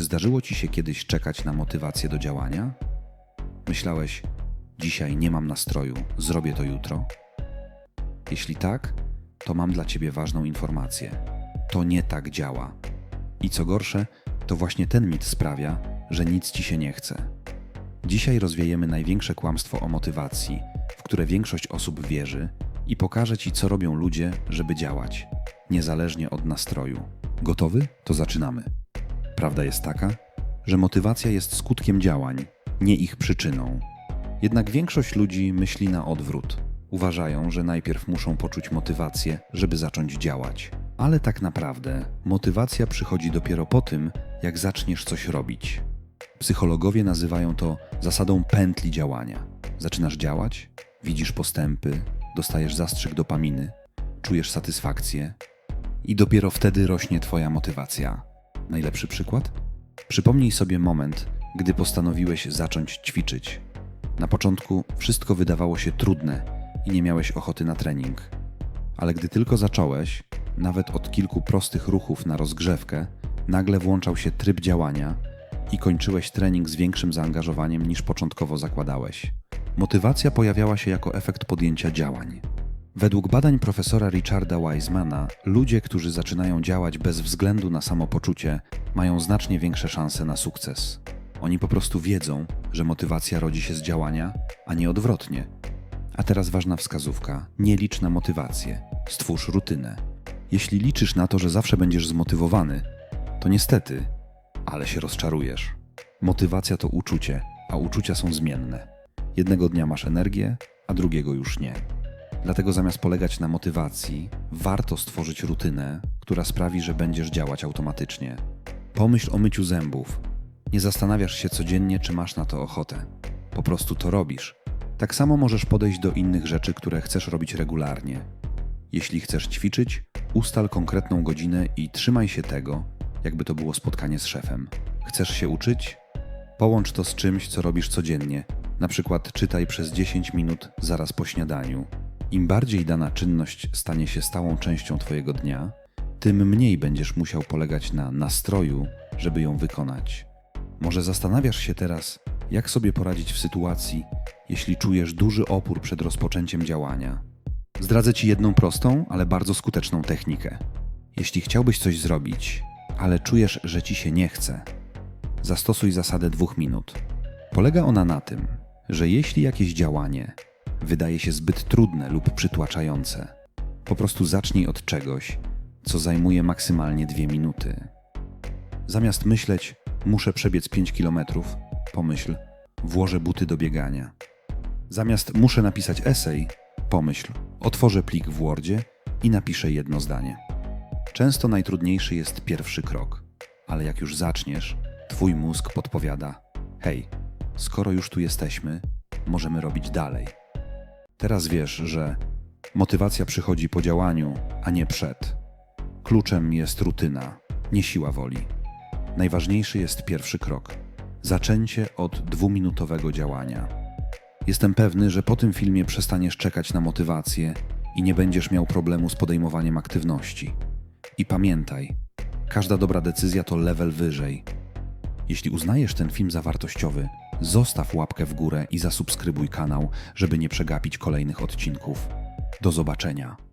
Czy zdarzyło ci się kiedyś czekać na motywację do działania? Myślałeś, dzisiaj nie mam nastroju, zrobię to jutro? Jeśli tak, to mam dla ciebie ważną informację. To nie tak działa. I co gorsze, to właśnie ten mit sprawia, że nic ci się nie chce. Dzisiaj rozwiejemy największe kłamstwo o motywacji, w które większość osób wierzy i pokażę ci, co robią ludzie, żeby działać, niezależnie od nastroju. Gotowy? To zaczynamy. Prawda jest taka, że motywacja jest skutkiem działań, nie ich przyczyną. Jednak większość ludzi myśli na odwrót. Uważają, że najpierw muszą poczuć motywację, żeby zacząć działać. Ale tak naprawdę motywacja przychodzi dopiero po tym, jak zaczniesz coś robić. Psychologowie nazywają to zasadą pętli działania. Zaczynasz działać, widzisz postępy, dostajesz zastrzyk dopaminy, czujesz satysfakcję i dopiero wtedy rośnie Twoja motywacja. Najlepszy przykład? Przypomnij sobie moment, gdy postanowiłeś zacząć ćwiczyć. Na początku wszystko wydawało się trudne i nie miałeś ochoty na trening. Ale gdy tylko zacząłeś, nawet od kilku prostych ruchów na rozgrzewkę, nagle włączał się tryb działania i kończyłeś trening z większym zaangażowaniem niż początkowo zakładałeś. Motywacja pojawiała się jako efekt podjęcia działań. Według badań profesora Richarda Wisemana, ludzie, którzy zaczynają działać bez względu na samopoczucie, mają znacznie większe szanse na sukces. Oni po prostu wiedzą, że motywacja rodzi się z działania, a nie odwrotnie. A teraz ważna wskazówka: nie licz na motywację, stwórz rutynę. Jeśli liczysz na to, że zawsze będziesz zmotywowany, to niestety, ale się rozczarujesz. Motywacja to uczucie, a uczucia są zmienne. Jednego dnia masz energię, a drugiego już nie. Dlatego zamiast polegać na motywacji, warto stworzyć rutynę, która sprawi, że będziesz działać automatycznie. Pomyśl o myciu zębów. Nie zastanawiasz się codziennie, czy masz na to ochotę. Po prostu to robisz. Tak samo możesz podejść do innych rzeczy, które chcesz robić regularnie. Jeśli chcesz ćwiczyć, ustal konkretną godzinę i trzymaj się tego, jakby to było spotkanie z szefem. Chcesz się uczyć? Połącz to z czymś, co robisz codziennie. Na przykład czytaj przez 10 minut zaraz po śniadaniu. Im bardziej dana czynność stanie się stałą częścią Twojego dnia, tym mniej będziesz musiał polegać na nastroju, żeby ją wykonać. Może zastanawiasz się teraz, jak sobie poradzić w sytuacji, jeśli czujesz duży opór przed rozpoczęciem działania. Zdradzę Ci jedną prostą, ale bardzo skuteczną technikę. Jeśli chciałbyś coś zrobić, ale czujesz, że Ci się nie chce, zastosuj zasadę dwóch minut. Polega ona na tym, że jeśli jakieś działanie wydaje się zbyt trudne lub przytłaczające, po prostu zacznij od czegoś, co zajmuje maksymalnie dwie minuty. Zamiast myśleć, muszę przebiec 5 kilometrów, pomyśl, włożę buty do biegania. Zamiast muszę napisać esej, pomyśl, otworzę plik w Wordzie i napiszę jedno zdanie. Często najtrudniejszy jest pierwszy krok, ale jak już zaczniesz, twój mózg podpowiada: Hej, skoro już tu jesteśmy, możemy robić dalej. Teraz wiesz, że motywacja przychodzi po działaniu, a nie przed. Kluczem jest rutyna, nie siła woli. Najważniejszy jest pierwszy krok zaczęcie od dwuminutowego działania. Jestem pewny, że po tym filmie przestaniesz czekać na motywację i nie będziesz miał problemu z podejmowaniem aktywności. I pamiętaj, każda dobra decyzja to level wyżej. Jeśli uznajesz ten film za wartościowy, zostaw łapkę w górę i zasubskrybuj kanał, żeby nie przegapić kolejnych odcinków. Do zobaczenia.